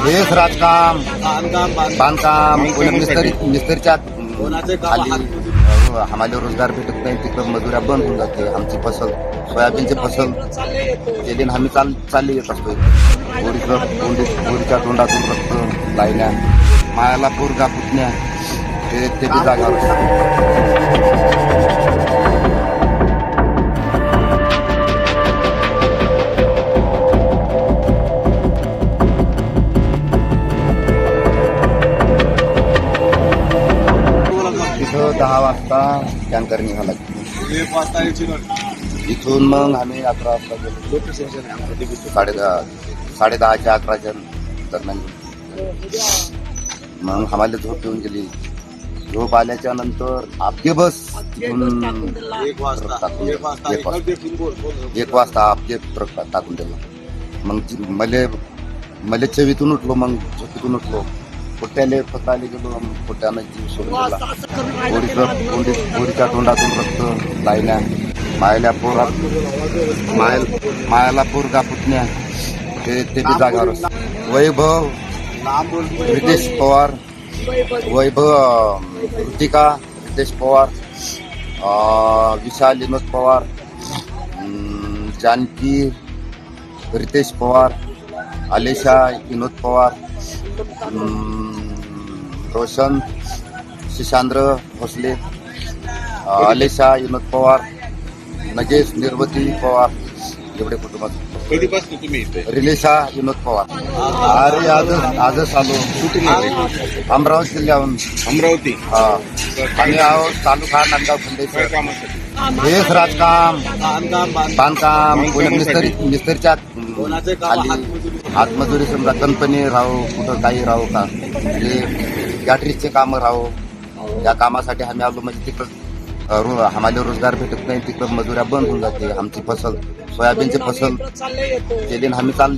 हेच राजकाम बांधकाम पुणे मिस्त्री मिस्त्रीच्या खाली आम्हाला रोजगार भेटत नाही तिकडं मजुऱ्या बंद होऊन जाते आमची फसल सोयाबीनची फसल. केली आणि आम्ही चाल चालली येत असतो बोरीचं बोरी बोरीच्या तोंडातून रक्त लायल्या मायाला पोरगा पुतण्या ते ते बी दहा वाजता टँकर निघाला. एक वाजता यायची इथून मग आम्ही अकरा वाजता गेलो. लोकेशन आहे. साडे दहा साडे दहाच्या अकराच्या दरम्यान. मग आम्हाला झोप येऊन गेली. झोप आल्याच्यानंतर आपके बस एक वाजता टाकून एक वाजता. एक वाजता. ट्रक टाकून दिला. मग मले मले चवीतून उठलो मग झोपीतून उठलो. पोट्याले फताले गेलो मग पोट्यानं जीव सोडून दिला बोरीचं बोरी तोंडातून रक्त लायल्या. मायला पोरात मायल मायाला पोरगा पुतण्या. ते ते बी जागावर वैभव रितेश पवार. वैभव अं, ऋतिका रितेश पवार विशाल विनोद पवार जानकी रितेश पवार आलेशा विनोद पवार रोशन शिशांद्र भोसले अं, आलेशा विनोद पवार नगेश निर्वती पवार एवढे कुटुंबात कधीपासून तुम्ही इथे? रिलेशा विनोद पवार अरे आजच आजच आलो कुठून आले अमरावती जिल्ह्याहून. अमरावती? हा. आम्ही आहोत तालुका नांदगाव काय खंडेश्वर कामासाठी हेच राजकाम. बांधकाम बांधकाम. मिस्त्री मिस्त्रीच्या खाली. हातमजुरी? हातमजुरी समजा कंपनी राहो कुठं काही राहो का? म्हणजे गॅटरीजचे कामं राहो. या कामासाठी आम्ही आलो म्हणजे तिकडं आम्हाला रोजगार भेटत नाही. तिकडं मजुऱ्या बंद होऊन जाते. आमची फसल सोयाबीनची फसल केली आम्ही चाल